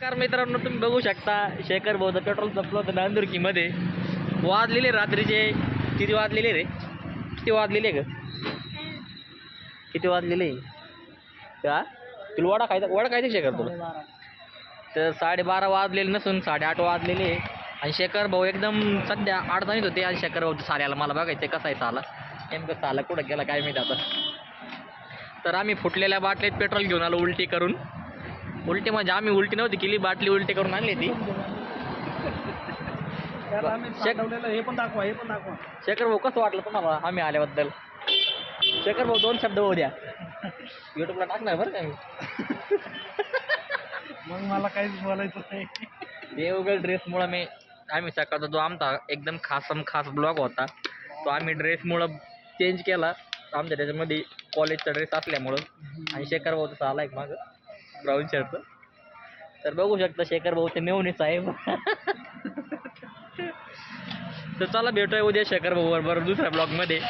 नमस्कार मित्रांनो तुम्ही बघू शकता शेखर भाऊचं पेट्रोल संपलं होतं नांदुरकीमध्ये वाजलेले रात्रीचे किती वाजलेले रे? किती वाजलेले ग? किती वाजलेले? का तुला वडा खायचा वडा खायचा शेखर तुला? तर साडेबारा वाजलेले नसून साडेआठ वाजलेले. आणि शेखर भाऊ एकदम सध्या अडचणीत होते. आणि शेखर भाऊ साल्याला मला बघायचं कसं आहे साला. नेमकं साला कुठं गेला काय माहिती आता. तर आम्ही फुटलेल्या बाटलीत पेट्रोल घेऊन आलो उलटी करून. उलटी म्हणजे आम्ही उलटी नव्हती केली बाटली उलटी करून आणली ती त्याला आम्ही शेक- हे पण दाखवा हे पण दाखवा. शेखर भाऊ कसं वाटलं तुम्हाला आम्ही आल्याबद्दल? शेखर भाऊ दोन शब्द होऊ द्या. युट्यूबला टाकणार बरं का मी? मग मला काहीच बोलायचं नाही. देवगड ड्रेसमुळं मी आम्ही सकाळचा जो आमचा एकदम खासम खास ब्लॉग होता तो आम्ही ड्रेसमुळं चेंज केला. आमच्या त्याच्यामध्ये कॉलेजचा ड्रेस असल्यामुळं. आणि शेखर भाऊ तसा आला एक मागं. ब्राऊन शर्ट तर बघू शकता शेखर भाऊ ते मेवणी साहेब. तर चला भेटूया उद्या शेखर भाऊ बरोबर दुसऱ्या ब्लॉगमध्ये